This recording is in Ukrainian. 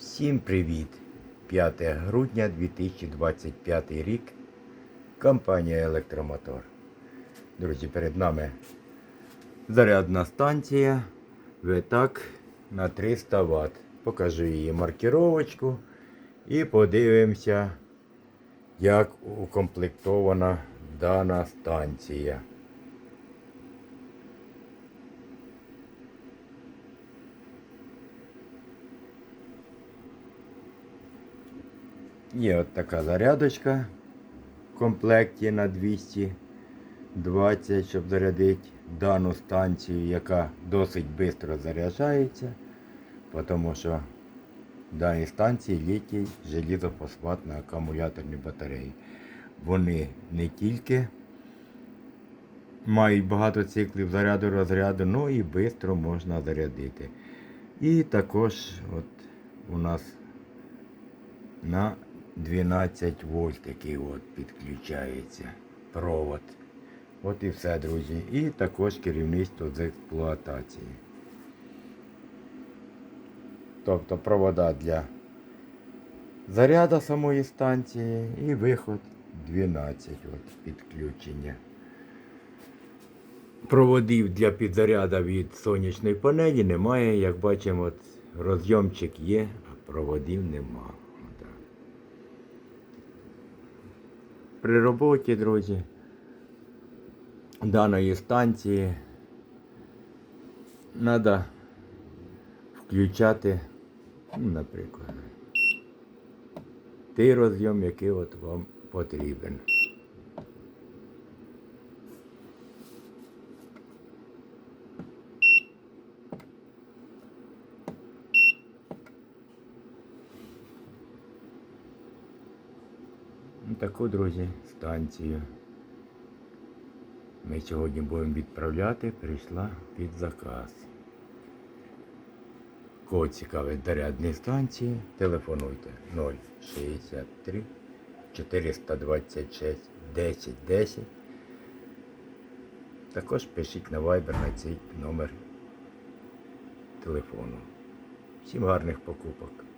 Всім привіт! 5 грудня 2025 рік. Компанія Електромотор. Друзі, перед нами зарядна станція Витак на 300 Вт. Покажу її маркіровочку і подивимося, як укомплектована дана станція. Є от така зарядочка в комплекті на 220, щоб зарядити дану станцію, яка досить швидко заряджається, тому що в даній станції літій желізофосфатні акумуляторні батареї. Вони не тільки мають багато циклів заряду розряду, але і швидко можна зарядити. І також от у нас на 12 вольт який от підключається провод. От і все, друзі. І також керівництво з експлуатації. Тобто провода для заряду самої станції і виход 12 от підключення. Проводів для підзаряду від сонячної панелі немає. Як бачимо, от розйомчик є, а проводів нема. При роботі, друзі, даної станції треба включати, ну, наприклад, той розйом, який от вам потрібен. Таку, друзі, станцію. Ми сьогодні будемо відправляти, прийшла під заказ. Кого цікавить зарядні станції, телефонуйте 063 426 10 10. Також пишіть на Viber на цей номер телефону. Всім гарних покупок!